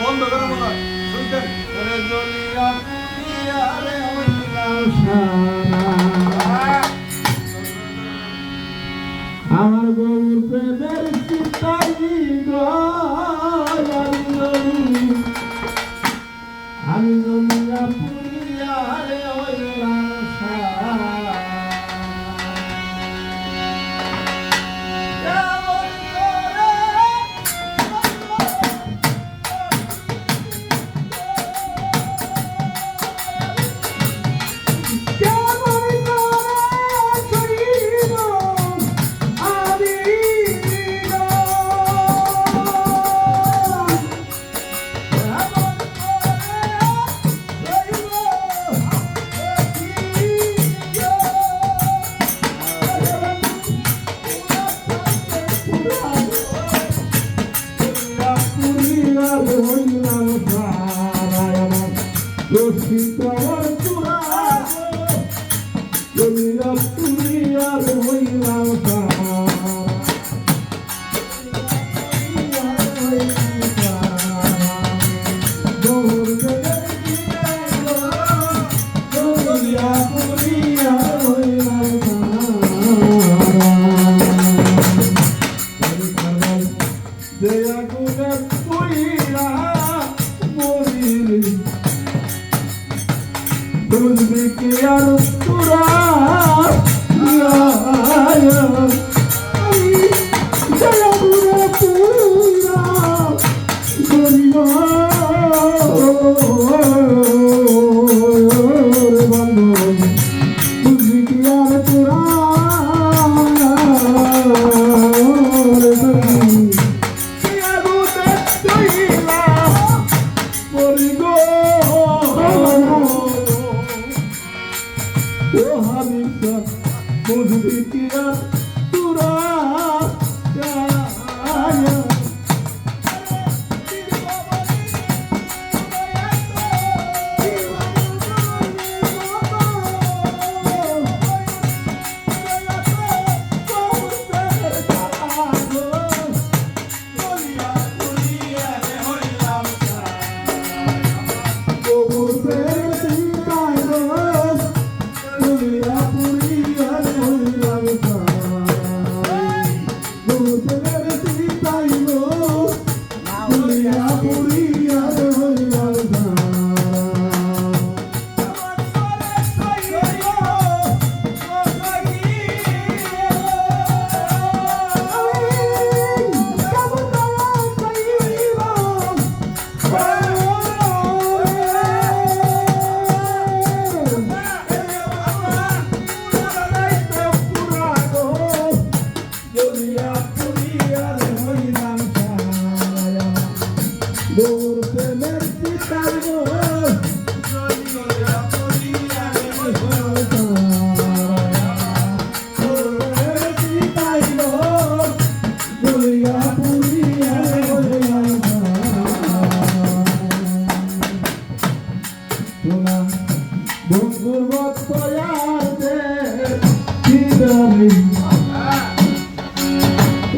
বন্ধ করে মনে শুনতেন জমিরা পুরিয়ার হইলাম দেয়া বুঝবি কি আর তোরা বুঝবি Hallelujah. Deus.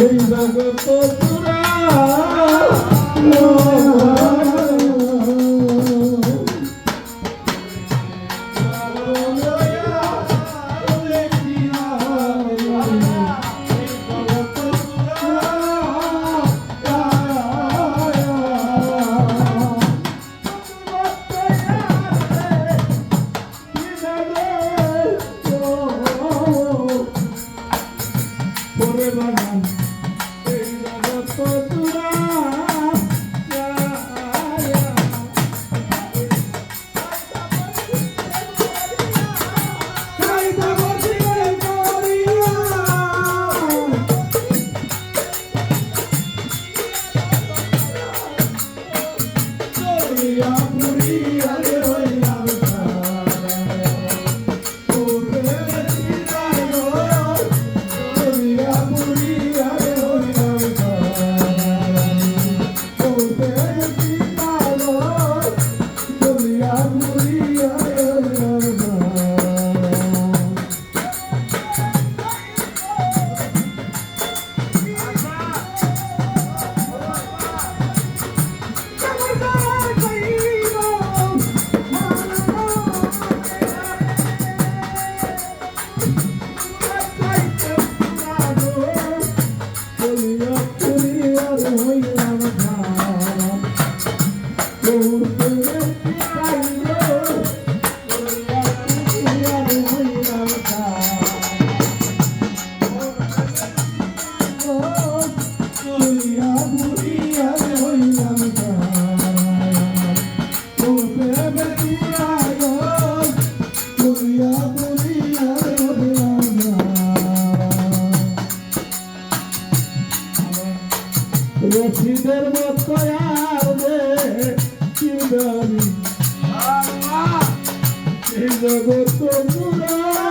এই জগত পুরা Deus amado. কয়ারে কি জানি? এই জগৎ মুরা